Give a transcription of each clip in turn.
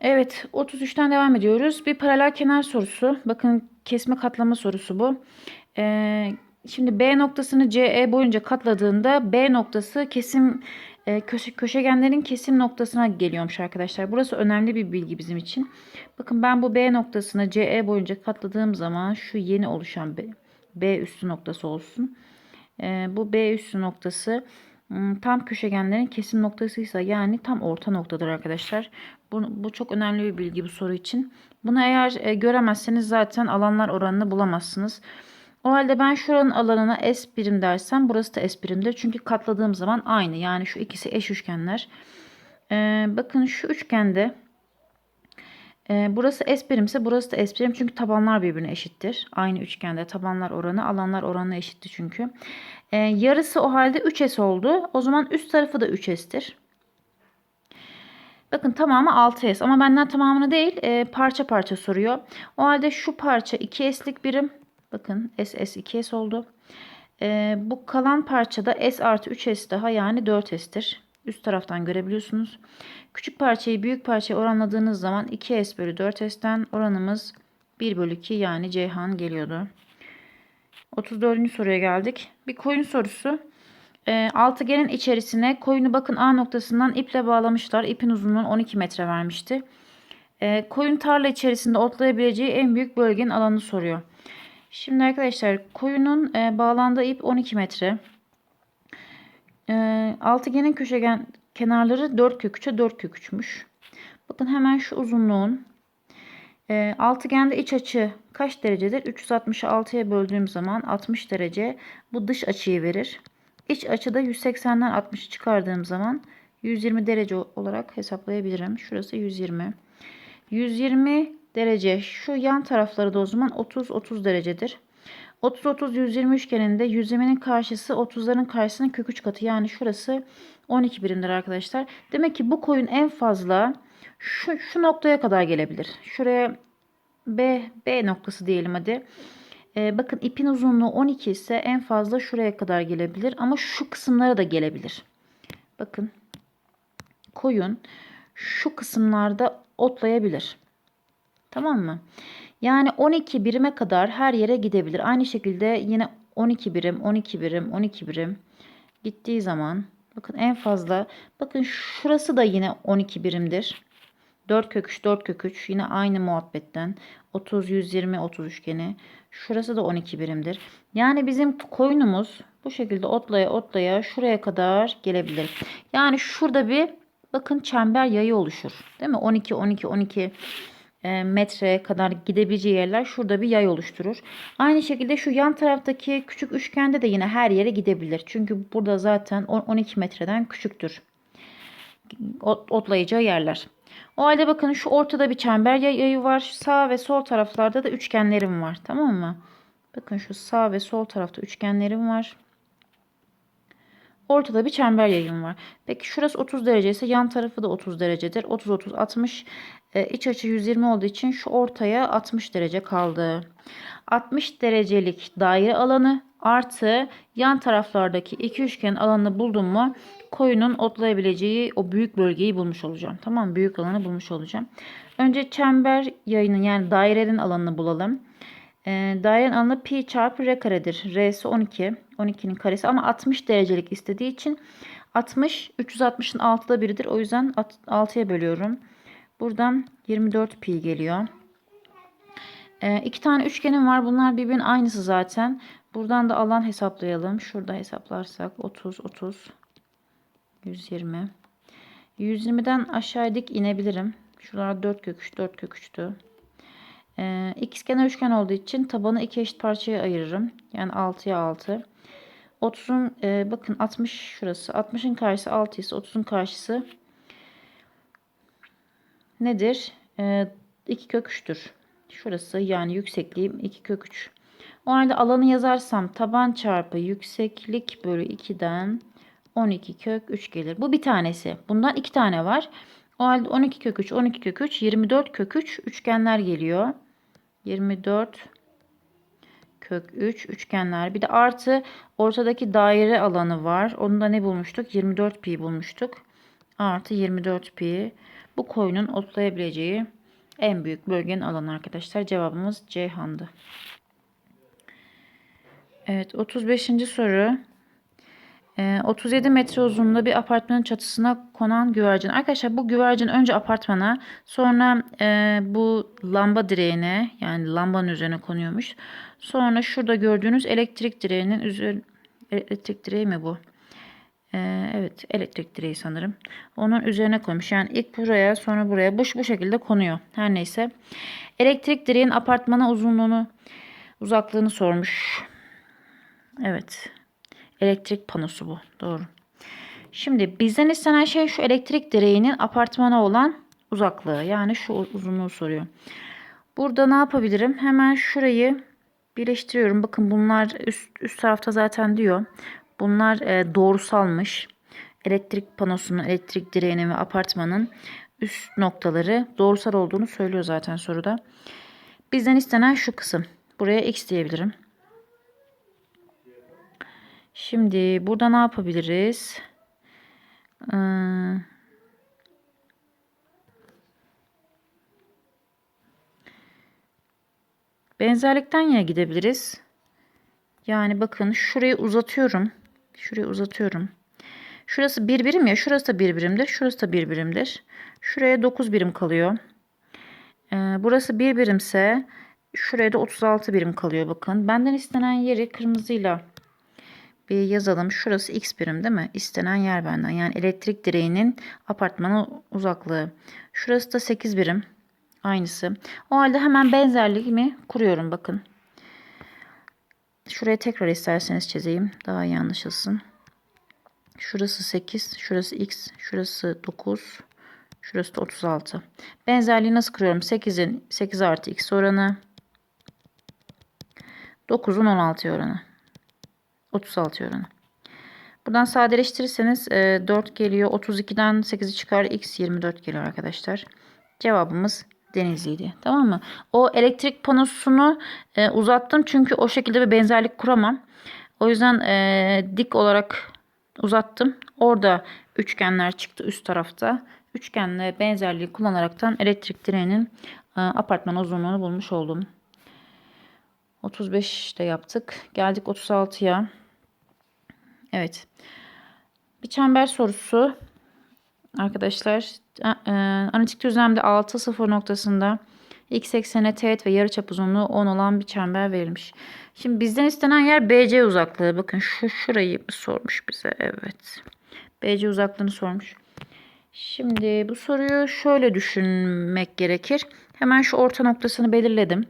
Evet 33'ten devam ediyoruz. Bir paralel kenar sorusu. Bakın kesme katlama sorusu bu. Ee, şimdi B noktasını CE boyunca katladığında B noktası kesim e, köşe, köşegenlerin kesim noktasına geliyormuş arkadaşlar. Burası önemli bir bilgi bizim için. Bakın ben bu B noktasını CE boyunca katladığım zaman şu yeni oluşan B, B üstü noktası olsun. Ee, bu B üstü noktası tam köşegenlerin kesim noktasıysa yani tam orta noktadır arkadaşlar. Bu, bu çok önemli bir bilgi bu soru için. Bunu eğer e, göremezseniz zaten alanlar oranını bulamazsınız. O halde ben şuranın alanına S birim dersem burası da S birimdir. Çünkü katladığım zaman aynı. Yani şu ikisi eş üçgenler. Ee, bakın şu üçgende e, burası S birimse burası da S birim. Çünkü tabanlar birbirine eşittir. Aynı üçgende tabanlar oranı alanlar oranı eşitti çünkü. Ee, yarısı o halde 3S oldu. O zaman üst tarafı da 3S'tir. Bakın tamamı 6S ama benden tamamını değil e, parça parça soruyor. O halde şu parça 2S'lik birim. Bakın SS 2S oldu. E, bu kalan parçada S artı 3S daha yani 4S'tir. Üst taraftan görebiliyorsunuz. Küçük parçayı büyük parçaya oranladığınız zaman 2S bölü 4S'ten oranımız 1 bölü 2 yani Ceyhan geliyordu. 34. soruya geldik. Bir koyun sorusu. E, altıgenin içerisine koyunu bakın A noktasından iple bağlamışlar. İpin uzunluğu 12 metre vermişti. E, koyun tarla içerisinde otlayabileceği en büyük bölgenin alanını soruyor. Şimdi arkadaşlar koyunun e, bağlandığı ip 12 metre. E, altıgenin köşegen kenarları 4 kök 3'e 4 kök 3'müş. Bakın hemen şu uzunluğun e, altıgende iç açı kaç derecedir? 366'ya böldüğüm zaman 60 derece. Bu dış açıyı verir. İç açıda 180'den 60'ı çıkardığım zaman 120 derece olarak hesaplayabilirim. Şurası 120. 120 derece şu yan tarafları da o zaman 30-30 derecedir. 30-30-120 üçgeninde 120'nin karşısı 30'ların karşısının kök 3 katı. Yani şurası 12 birimdir arkadaşlar. Demek ki bu koyun en fazla şu, şu noktaya kadar gelebilir. Şuraya B, B noktası diyelim hadi. Ee, bakın ipin uzunluğu 12 ise en fazla şuraya kadar gelebilir. Ama şu kısımlara da gelebilir. Bakın koyun şu kısımlarda otlayabilir. Tamam mı? Yani 12 birime kadar her yere gidebilir. Aynı şekilde yine 12 birim, 12 birim, 12 birim gittiği zaman bakın en fazla bakın şurası da yine 12 birimdir. 4 kök 3 4 kök 3 yine aynı muhabbetten 30 120 30 üçgeni. Şurası da 12 birimdir. Yani bizim koyunumuz bu şekilde otlaya otlaya şuraya kadar gelebilir. Yani şurada bir bakın çember yayı oluşur. Değil mi? 12 12 12 metre kadar gidebileceği yerler şurada bir yay oluşturur. Aynı şekilde şu yan taraftaki küçük üçgende de yine her yere gidebilir. Çünkü burada zaten 12 metreden küçüktür. Otlayacağı yerler. O halde bakın şu ortada bir çember yayı var. Sağ ve sol taraflarda da üçgenlerim var. Tamam mı? Bakın şu sağ ve sol tarafta üçgenlerim var. Ortada bir çember yayım var. Peki şurası 30 derece ise yan tarafı da 30 derecedir. 30 30 60 e, iç açı 120 olduğu için şu ortaya 60 derece kaldı. 60 derecelik daire alanı artı yan taraflardaki iki üçgen alanını buldum mu koyunun otlayabileceği o büyük bölgeyi bulmuş olacağım. Tamam büyük alanı bulmuş olacağım. Önce çember yayının yani dairenin alanını bulalım. E, dairenin alanı pi çarpı r karedir. R'si 12. 12'nin karesi ama 60 derecelik istediği için 60 360'ın 6'da biridir. O yüzden 6'ya bölüyorum. Buradan 24 pi geliyor. E, iki tane üçgenim var. Bunlar birbirinin aynısı zaten. Buradan da alan hesaplayalım. Şurada hesaplarsak 30 30 120. 120'den aşağı dik inebilirim. Şuralar 4 kök 3 4 kök 3'tü. Ee, ikizkenar üçgen olduğu için tabanı iki eşit parçaya ayırırım. Yani 6'ya 6. 30'un e, bakın 60 şurası. 60'ın karşısı 6 ise 30'un karşısı nedir? E, 2 kök 3'tür. Şurası yani yüksekliğim 2 kök 3. O halde alanı yazarsam taban çarpı yükseklik bölü 2'den 12 kök 3 gelir. Bu bir tanesi. Bundan iki tane var. O halde 12 kök 3, 12 kök 3, 24 kök 3 üçgenler geliyor. 24 kök 3 üçgenler. Bir de artı ortadaki daire alanı var. Onu da ne bulmuştuk? 24 pi bulmuştuk. artı 24 pi. Bu koyunun otlayabileceği en büyük bölgenin alanı arkadaşlar. Cevabımız Ceyhan'dı. Evet 35. soru. Ee, 37 metre uzunluğunda bir apartmanın çatısına konan güvercin. Arkadaşlar bu güvercin önce apartmana sonra e, bu lamba direğine yani lambanın üzerine konuyormuş. Sonra şurada gördüğünüz elektrik direğinin üzerine elektrik direği mi bu? Ee, evet elektrik direği sanırım. Onun üzerine koymuş. Yani ilk buraya sonra buraya bu, bu şekilde konuyor. Her neyse. Elektrik direğin apartmana uzunluğunu uzaklığını sormuş. Evet. Elektrik panosu bu. Doğru. Şimdi bizden istenen şey şu elektrik direğinin apartmana olan uzaklığı. Yani şu uzunluğu soruyor. Burada ne yapabilirim? Hemen şurayı birleştiriyorum. Bakın bunlar üst, üst tarafta zaten diyor. Bunlar e, doğrusalmış. Elektrik panosunun, elektrik direğinin ve apartmanın üst noktaları doğrusal olduğunu söylüyor zaten soruda. Bizden istenen şu kısım. Buraya x diyebilirim. Şimdi burada ne yapabiliriz? Ee, benzerlikten yine gidebiliriz. Yani bakın şurayı uzatıyorum. Şurayı uzatıyorum. Şurası bir birim ya. Şurası da bir birimdir. Şurası da bir birimdir. Şuraya 9 birim kalıyor. Ee, burası bir birimse şuraya da 36 birim kalıyor bakın. Benden istenen yeri kırmızıyla bir yazalım. Şurası x birim değil mi? İstenen yer benden. Yani elektrik direğinin apartmana uzaklığı. Şurası da 8 birim. Aynısı. O halde hemen benzerliğimi kuruyorum bakın. Şuraya tekrar isterseniz çizeyim. Daha iyi anlaşılsın. Şurası 8, şurası x, şurası 9, şurası da 36. Benzerliği nasıl kuruyorum? 8'in 8 artı x oranı. 9'un 16 oranı. 36 oranı. Buradan sadeleştirirseniz 4 geliyor. 32'den 8'i çıkar. X 24 geliyor arkadaşlar. Cevabımız Denizli'ydi. Tamam mı? O elektrik panosunu e, uzattım. Çünkü o şekilde bir benzerlik kuramam. O yüzden e, dik olarak uzattım. Orada üçgenler çıktı üst tarafta. Üçgenle benzerliği kullanaraktan elektrik direğinin e, apartman uzunluğunu bulmuş oldum. 35 de yaptık. Geldik 36'ya. Evet. Bir çember sorusu. Arkadaşlar e, analitik düzlemde 6 sıfır noktasında x eksene teğet ve yarıçap uzunluğu 10 olan bir çember verilmiş. Şimdi bizden istenen yer BC uzaklığı. Bakın şu şurayı sormuş bize. Evet. BC uzaklığını sormuş. Şimdi bu soruyu şöyle düşünmek gerekir. Hemen şu orta noktasını belirledim.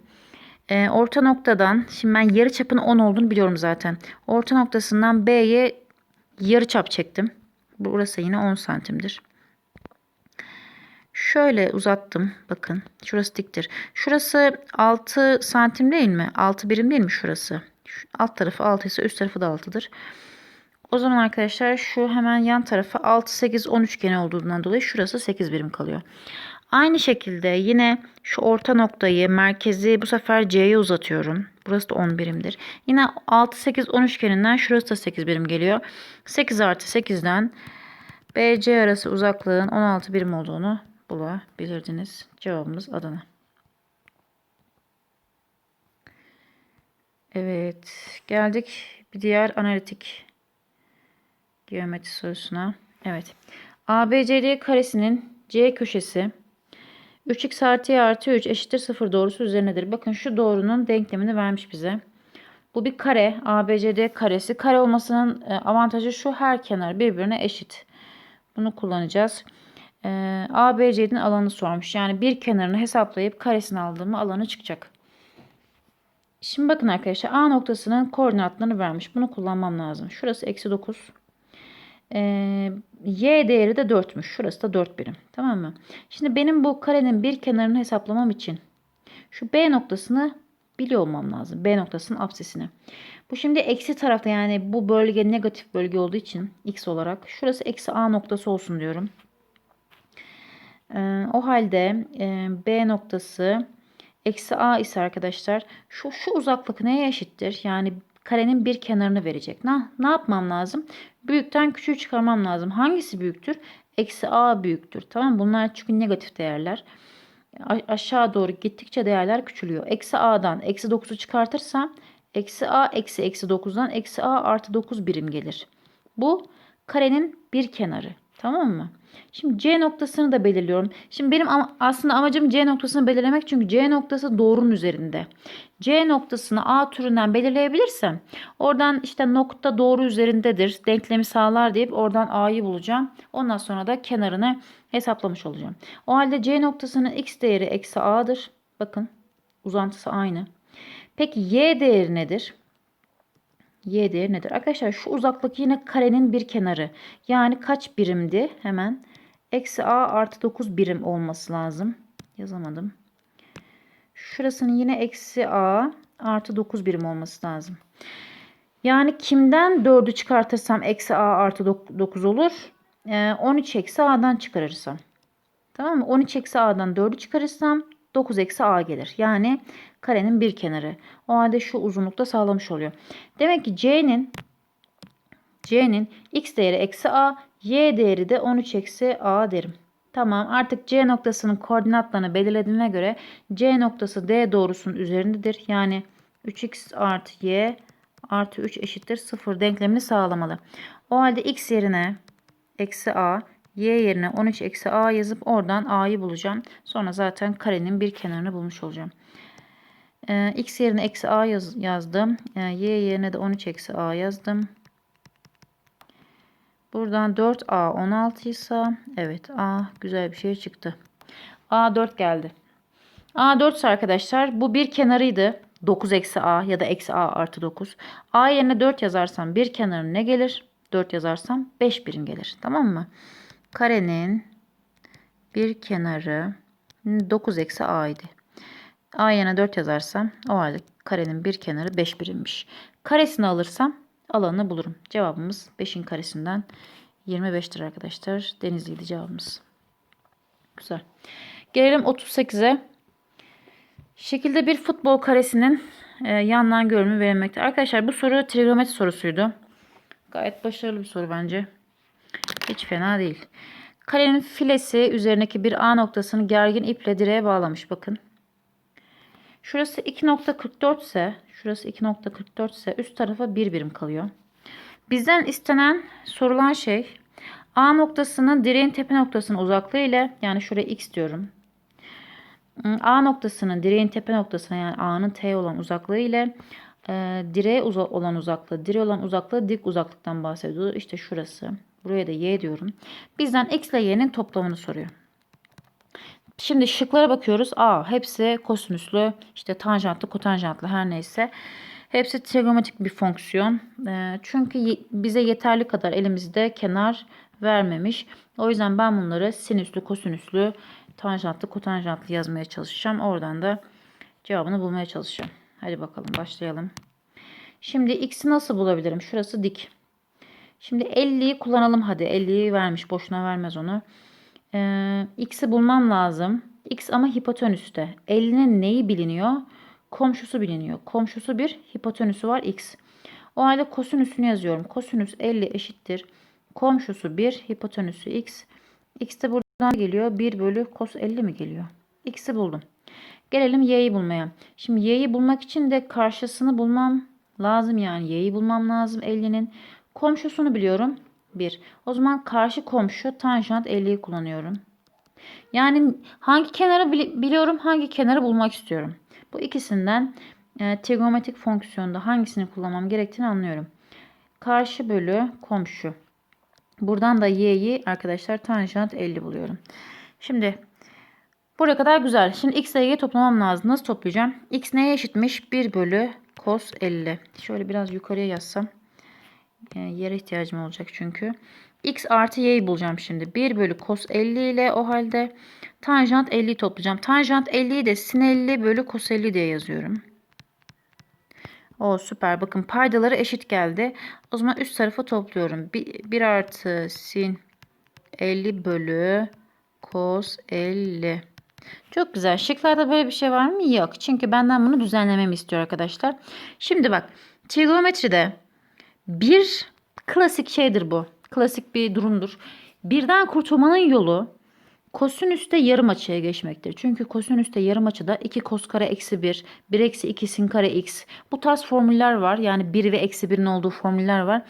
E, orta noktadan şimdi ben yarı çapın 10 olduğunu biliyorum zaten. Orta noktasından B'ye yarı çap çektim. Burası yine 10 santimdir. Şöyle uzattım. Bakın şurası diktir. Şurası 6 santim değil mi? 6 birim değil mi şurası? Şu alt tarafı 6 ise üst tarafı da 6'dır. O zaman arkadaşlar şu hemen yan tarafı 6, 8, 10 üçgeni olduğundan dolayı şurası 8 birim kalıyor. Aynı şekilde yine şu orta noktayı merkezi bu sefer C'ye uzatıyorum. Burası da 10 birimdir. Yine 6, 8, 10 üçgeninden şurası da 8 birim geliyor. 8 artı 8'den BC arası uzaklığın 16 birim olduğunu bulabilirdiniz. Cevabımız Adana. Evet geldik bir diğer analitik geometri sorusuna. Evet. ABCD karesinin C köşesi 3x artı y artı 3 eşittir 0 doğrusu üzerinedir. Bakın şu doğrunun denklemini vermiş bize. Bu bir kare. ABCD karesi. Kare olmasının e, avantajı şu her kenar birbirine eşit. Bunu kullanacağız. E, ABCD'nin alanı sormuş. Yani bir kenarını hesaplayıp karesini aldığımı alanı çıkacak. Şimdi bakın arkadaşlar A noktasının koordinatlarını vermiş. Bunu kullanmam lazım. Şurası eksi 9. Ee, y değeri de 4'müş. Şurası da 4 birim. Tamam mı? Şimdi benim bu karenin bir kenarını hesaplamam için şu B noktasını biliyor olmam lazım. B noktasının absesini. Bu şimdi eksi tarafta yani bu bölge negatif bölge olduğu için x olarak şurası eksi A noktası olsun diyorum. Ee, o halde e, B noktası eksi A ise arkadaşlar şu, şu uzaklık neye eşittir? Yani karenin bir kenarını verecek. Ne, ne yapmam lazım? Büyükten küçüğü çıkarmam lazım. Hangisi büyüktür? eksi a büyüktür. Tamam? Bunlar çünkü negatif değerler. A- aşağı doğru gittikçe değerler küçülüyor. Eksi a'dan eksi 9'u çıkartırsam eksi a eksi eksi 9'dan eksi a artı 9 birim gelir. Bu karenin bir kenarı. Tamam mı? Şimdi C noktasını da belirliyorum. Şimdi benim ama aslında amacım C noktasını belirlemek çünkü C noktası doğrunun üzerinde. C noktasını A türünden belirleyebilirsem oradan işte nokta doğru üzerindedir. Denklemi sağlar deyip oradan A'yı bulacağım. Ondan sonra da kenarını hesaplamış olacağım. O halde C noktasının x değeri eksi A'dır. Bakın uzantısı aynı. Peki Y değeri nedir? Y değeri nedir? Arkadaşlar şu uzaklık yine karenin bir kenarı. Yani kaç birimdi? Hemen eksi a artı 9 birim olması lazım. Yazamadım. Şurasının yine eksi a artı 9 birim olması lazım. Yani kimden 4'ü çıkartırsam eksi a artı 9 olur? Ee, 13 eksi a'dan çıkarırsam. Tamam mı? 13 eksi a'dan 4'ü çıkarırsam 9 eksi a gelir. Yani karenin bir kenarı. O halde şu uzunlukta sağlamış oluyor. Demek ki c'nin c'nin x değeri eksi a, y değeri de 13 eksi a derim. Tamam artık c noktasının koordinatlarını belirlediğime göre c noktası d doğrusunun üzerindedir. Yani 3x artı y artı 3 eşittir 0 denklemini sağlamalı. O halde x yerine eksi a, y yerine 13 eksi a yazıp oradan a'yı bulacağım. Sonra zaten karenin bir kenarını bulmuş olacağım. Ee, x yerine eksi a yaz, yazdım. Ee, y yerine de 13 eksi a yazdım. Buradan 4a 16 ise evet a güzel bir şey çıktı. a 4 geldi. a 4 ise arkadaşlar bu bir kenarıydı. 9 eksi a ya da eksi a artı 9. a yerine 4 yazarsam bir kenarı ne gelir? 4 yazarsam 5 birim gelir. Tamam mı? Karenin bir kenarı 9 eksi a idi. A yerine 4 yazarsam o halde karenin bir kenarı 5 birimmiş. Karesini alırsam alanını bulurum. Cevabımız 5'in karesinden 25'tir arkadaşlar. Denizli'ydi cevabımız. Güzel. Gelelim 38'e. Şekilde bir futbol karesinin e, yandan görünümü verilmekte. Arkadaşlar bu soru trigonometri sorusuydu. Gayet başarılı bir soru bence. Hiç fena değil. Karenin filesi üzerindeki bir A noktasını gergin iple direğe bağlamış. Bakın. Şurası 2.44 ise, şurası 2.44 ise üst tarafa bir birim kalıyor. Bizden istenen, sorulan şey A noktasının direğin tepe noktasının uzaklığı ile yani şuraya x diyorum. A noktasının direğin tepe noktasına yani A'nın T olan uzaklığı ile e, direğe uza olan uzaklığı, direğe olan uzaklığı dik uzaklıktan bahsediyor. İşte şurası. Buraya da y diyorum. Bizden x ile y'nin toplamını soruyor. Şimdi şıklara bakıyoruz. A hepsi kosinüslü, işte tanjantlı, kotanjantlı her neyse. Hepsi trigonometrik bir fonksiyon. E, çünkü bize yeterli kadar elimizde kenar vermemiş. O yüzden ben bunları sinüslü, kosinüslü, tanjantlı, kotanjantlı yazmaya çalışacağım. Oradan da cevabını bulmaya çalışacağım. Hadi bakalım başlayalım. Şimdi x'i nasıl bulabilirim? Şurası dik. Şimdi 50'yi kullanalım hadi. 50'yi vermiş. Boşuna vermez onu. Ee, x'i bulmam lazım. x ama hipotenüste. 50'nin neyi biliniyor? Komşusu biliniyor. Komşusu bir hipotenüsü var x. O halde kosinüsünü yazıyorum. Kosinüs 50 eşittir. Komşusu 1 hipotenüsü x. x de buradan geliyor. 1 bölü kos 50 mi geliyor? x'i buldum. Gelelim y'yi bulmaya. Şimdi y'yi bulmak için de karşısını bulmam lazım yani. y'yi bulmam lazım 50'nin. Komşusunu biliyorum. 1. O zaman karşı komşu tanjant 50'yi kullanıyorum. Yani hangi kenarı biliyorum, hangi kenarı bulmak istiyorum. Bu ikisinden e, trigonometrik fonksiyonda hangisini kullanmam gerektiğini anlıyorum. Karşı bölü komşu. Buradan da y'yi arkadaşlar tanjant 50 buluyorum. Şimdi buraya kadar güzel. Şimdi x ile y'yi toplamam lazım. Nasıl toplayacağım? x neye eşitmiş? 1 bölü cos 50. Şöyle biraz yukarıya yazsam. Yani yere ihtiyacım olacak çünkü. x artı y'yi bulacağım şimdi. 1 bölü cos 50 ile o halde tanjant 50'yi toplayacağım. Tanjant 50'yi de sin 50 bölü cos 50 diye yazıyorum. O süper. Bakın paydaları eşit geldi. O zaman üst tarafı topluyorum. 1, 1 artı sin 50 bölü cos 50. Çok güzel. Şıklarda böyle bir şey var mı? Yok. Çünkü benden bunu düzenlememi istiyor arkadaşlar. Şimdi bak. Trigonometride bir klasik şeydir bu. Klasik bir durumdur. Birden kurtulmanın yolu kosinüste yarım açıya geçmektir. Çünkü kosinüste yarım açıda 2 kos kare eksi 1, 1 eksi 2 sin kare x. Bu tarz formüller var. Yani 1 ve eksi 1'in olduğu formüller var.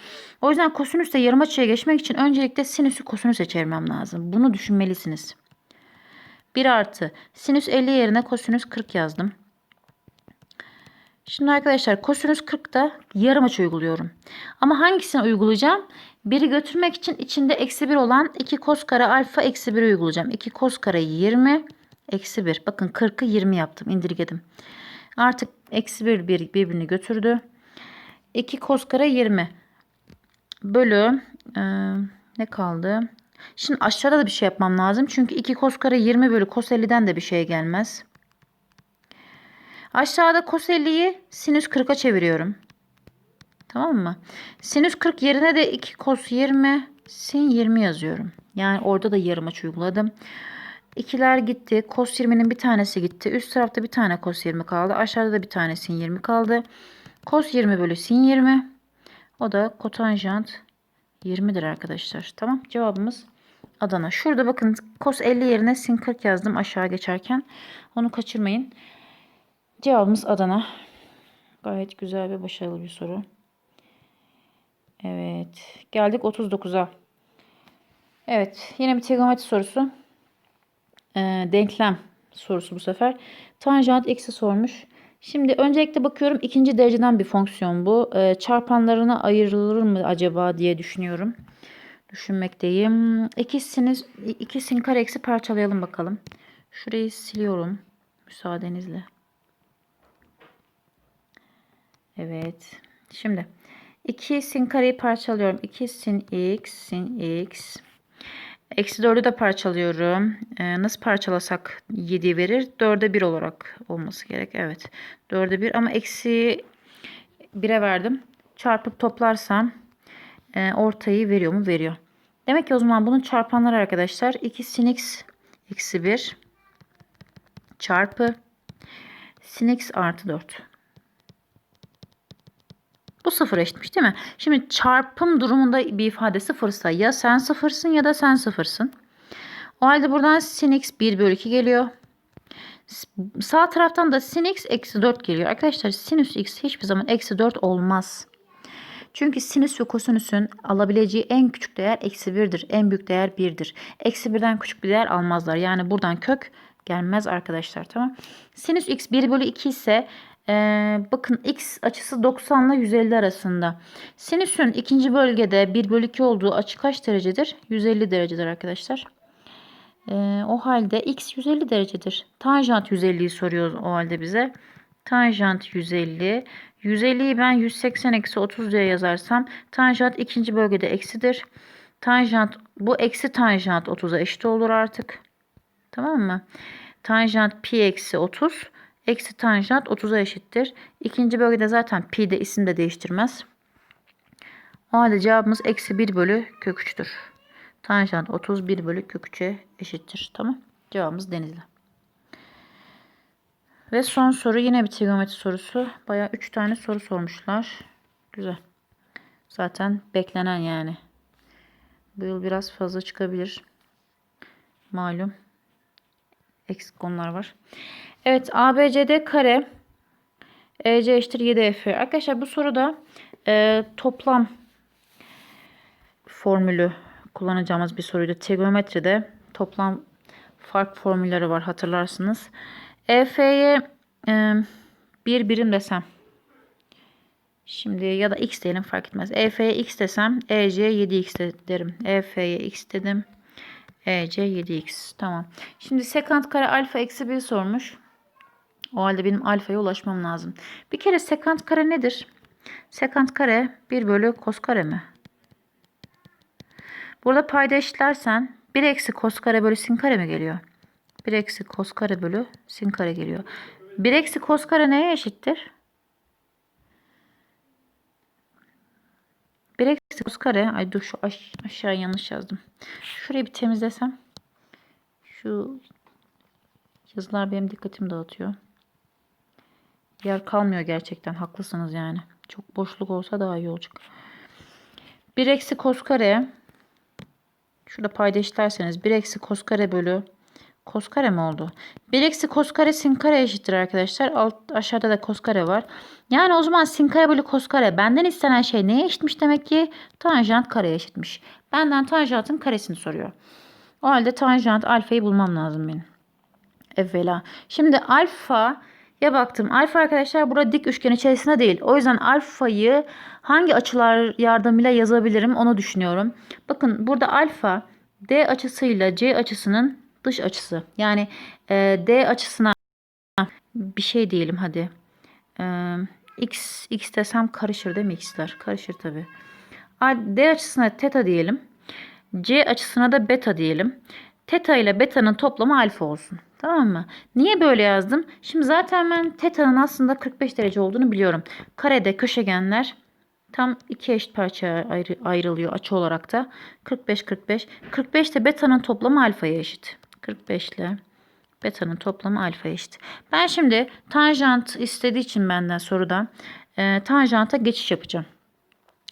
O yüzden kosinüste yarım açıya geçmek için öncelikle sinüsü kosinüse çevirmem lazım. Bunu düşünmelisiniz. 1 artı sinüs 50 yerine kosinüs 40 yazdım. Şimdi arkadaşlar kosinüs 40'da yarım açı uyguluyorum. Ama hangisini uygulayacağım? Biri götürmek için içinde eksi 1 olan 2 kos kare alfa eksi 1'i uygulayacağım. 2 kos kare 20 eksi 1. Bakın 40'ı 20 yaptım indirgedim. Artık eksi 1 bir, birbirini götürdü. 2 kos kare 20 bölü e, ne kaldı? Şimdi aşağıda da bir şey yapmam lazım. Çünkü 2 kos kare 20 bölü kos 50'den de bir şey gelmez. Aşağıda kos 50'yi sinüs 40'a çeviriyorum. Tamam mı? Sinüs 40 yerine de 2 kos 20 sin 20 yazıyorum. Yani orada da yarım açı uyguladım. İkiler gitti. Kos 20'nin bir tanesi gitti. Üst tarafta bir tane kos 20 kaldı. Aşağıda da bir tane sin 20 kaldı. Kos 20 bölü sin 20. O da kotanjant 20'dir arkadaşlar. Tamam cevabımız Adana. Şurada bakın kos 50 yerine sin 40 yazdım aşağı geçerken. Onu kaçırmayın. Cevabımız Adana. Gayet güzel ve başarılı bir soru. Evet. Geldik 39'a. Evet. Yine bir trigonometri sorusu. Ee, denklem sorusu bu sefer. Tanjant eksi sormuş. Şimdi öncelikle bakıyorum ikinci dereceden bir fonksiyon bu. Ee, çarpanlarına ayrılır mı acaba diye düşünüyorum. Düşünmekteyim. İkisini, ikisini kare eksi parçalayalım bakalım. Şurayı siliyorum. Müsaadenizle. Evet. Şimdi 2 sin kareyi parçalıyorum. 2 sin x sin x. Eksi 4'ü de parçalıyorum. Ee, nasıl parçalasak 7 verir? 4'e 1 olarak olması gerek. Evet. 4'e 1 ama eksi 1'e verdim. Çarpıp toplarsam e, ortayı veriyor mu? Veriyor. Demek ki o zaman bunun çarpanları arkadaşlar 2 sin x eksi 1 çarpı sin x artı 4. Bu sıfır eşitmiş değil mi? Şimdi çarpım durumunda bir ifade sıfırsa ya sen sıfırsın ya da sen sıfırsın. O halde buradan sin x 1 bölü 2 geliyor. Sağ taraftan da sin x eksi 4 geliyor. Arkadaşlar sinüs x hiçbir zaman eksi 4 olmaz. Çünkü sinüs ve kosinüsün alabileceği en küçük değer eksi 1'dir. En büyük değer 1'dir. Eksi 1'den küçük bir değer almazlar. Yani buradan kök gelmez arkadaşlar. Tamam. Sinüs x 1 bölü 2 ise ee, bakın x açısı 90 ile 150 arasında. Sinüsün ikinci bölgede 1 bölü 2 olduğu açı kaç derecedir? 150 derecedir arkadaşlar. Ee, o halde x 150 derecedir. Tanjant 150'yi soruyor o halde bize. Tanjant 150. 150'yi ben 180 eksi 30 diye yazarsam tanjant ikinci bölgede eksidir. Tanjant bu eksi tanjant 30'a eşit olur artık. Tamam mı? Tanjant pi eksi 30 Eksi tanjant 30'a eşittir. İkinci bölgede zaten pi de isim de değiştirmez. O halde cevabımız eksi 1 bölü kök 3'tür. Tanjant 31 bölü kök 3'e eşittir. Tamam. Cevabımız denizli. Ve son soru yine bir trigonometri sorusu. Baya 3 tane soru sormuşlar. Güzel. Zaten beklenen yani. Bu yıl biraz fazla çıkabilir. Malum. Eksik konular var. Evet ABCD kare EC eşittir 7F. Arkadaşlar bu soruda e, toplam formülü kullanacağımız bir soruydu. Trigonometride toplam fark formülleri var hatırlarsınız. EF'ye e, bir birim desem. Şimdi ya da x diyelim fark etmez. EF'ye x desem EC 7x de derim. EF'ye x dedim. EC 7x. Tamam. Şimdi sekant kare alfa eksi 1 sormuş. O halde benim alfaya ulaşmam lazım. Bir kere sekant kare nedir? Sekant kare 1 bölü kos kare mi? Burada payda eşitlersen 1 eksi kos kare bölü sin kare mi geliyor? 1 eksi kos kare bölü sin kare geliyor. 1 eksi kos kare neye eşittir? 1 eksi kos kare. Ay dur şu aşağı yanlış yazdım. Şurayı bir temizlesem. Şu yazılar benim dikkatimi dağıtıyor. Yer kalmıyor gerçekten. Haklısınız yani. Çok boşluk olsa daha iyi olacak. 1 eksi kos kare Şurada payda eşitlerseniz 1 eksi kos kare bölü kos kare mi oldu? 1 eksi kos kare sin kare eşittir arkadaşlar. Alt, aşağıda da kos kare var. Yani o zaman sin kare bölü kos kare. Benden istenen şey neye eşitmiş demek ki? Tanjant kareye eşitmiş. Benden tanjantın karesini soruyor. O halde tanjant alfayı bulmam lazım benim. Evvela. Şimdi alfa ya baktım. Alfa arkadaşlar burada dik üçgen içerisinde değil. O yüzden alfayı hangi açılar yardımıyla yazabilirim onu düşünüyorum. Bakın burada alfa D açısıyla C açısının dış açısı. Yani e, D açısına bir şey diyelim hadi. E, x, x desem karışır değil mi x'ler? Karışır tabi. D açısına teta diyelim. C açısına da beta diyelim. Teta ile beta'nın toplamı alfa olsun. Tamam mı? Niye böyle yazdım? Şimdi zaten ben teta'nın aslında 45 derece olduğunu biliyorum. Karede köşegenler tam iki eşit parçaya ayrı, ayrılıyor açı olarak da. 45 45. 45 ile beta'nın toplamı alfaya eşit. 45 ile beta'nın toplamı alfaya eşit. Ben şimdi tanjant istediği için benden soruda e, tanjanta geçiş yapacağım.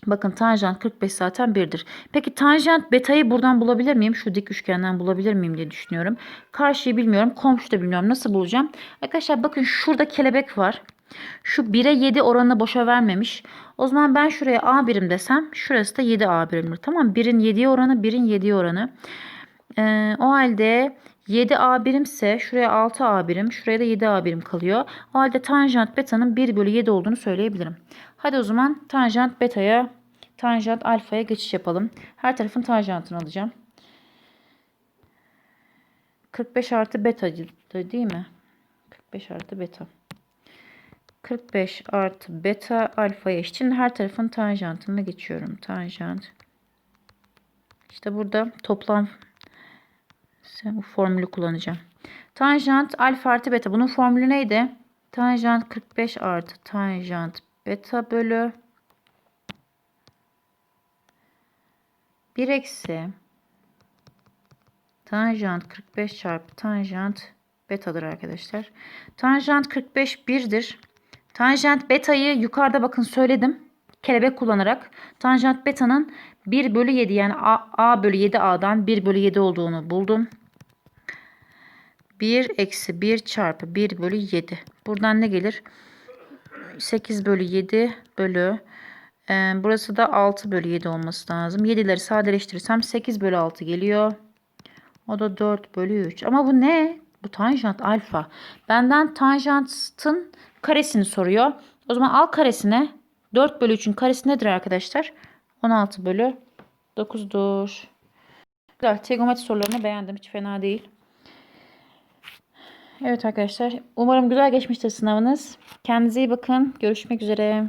Bakın tanjant 45 zaten 1'dir. Peki tanjant beta'yı buradan bulabilir miyim? Şu dik üçgenden bulabilir miyim diye düşünüyorum. Karşıyı bilmiyorum. Komşu da bilmiyorum. Nasıl bulacağım? Arkadaşlar bakın şurada kelebek var. Şu 1'e 7 oranını boşa vermemiş. O zaman ben şuraya A birim desem şurası da 7 A birimdir. Tamam 1'in 7'ye oranı 1'in 7'ye oranı. Ee, o halde 7 A birimse şuraya 6 A birim. Şuraya da 7 A birim kalıyor. O halde tanjant beta'nın 1 bölü 7 olduğunu söyleyebilirim. Hadi o zaman tanjant beta'ya tanjant alfaya geçiş yapalım. Her tarafın tanjantını alacağım. 45 artı beta değil mi? 45 artı beta. 45 artı beta alfaya eşit. Şimdi her tarafın tanjantını geçiyorum. Tanjant. İşte burada toplam bu formülü kullanacağım. Tanjant alfa artı beta. Bunun formülü neydi? Tanjant 45 artı tanjant beta bölü 1 eksi tanjant 45 çarpı tanjant betadır arkadaşlar. Tanjant 45 1'dir. Tanjant beta'yı yukarıda bakın söyledim. Kelebek kullanarak. Tanjant beta'nın 1 bölü 7 yani A, A bölü 7 A'dan 1 bölü 7 olduğunu buldum. 1 eksi 1 çarpı 1 bölü 7. Buradan ne gelir? 8 bölü 7 bölü burası da 6 bölü 7 olması lazım. 7'leri sadeleştirirsem 8 bölü 6 geliyor. O da 4 bölü 3. Ama bu ne? Bu tanjant alfa. Benden tanjantın karesini soruyor. O zaman al karesine 4 bölü 3'ün karesi nedir arkadaşlar? 16 bölü 9'dur. Güzel. Trigonometri sorularını beğendim. Hiç fena değil. Evet arkadaşlar. Umarım güzel geçmiştir sınavınız. Kendinize iyi bakın. Görüşmek üzere.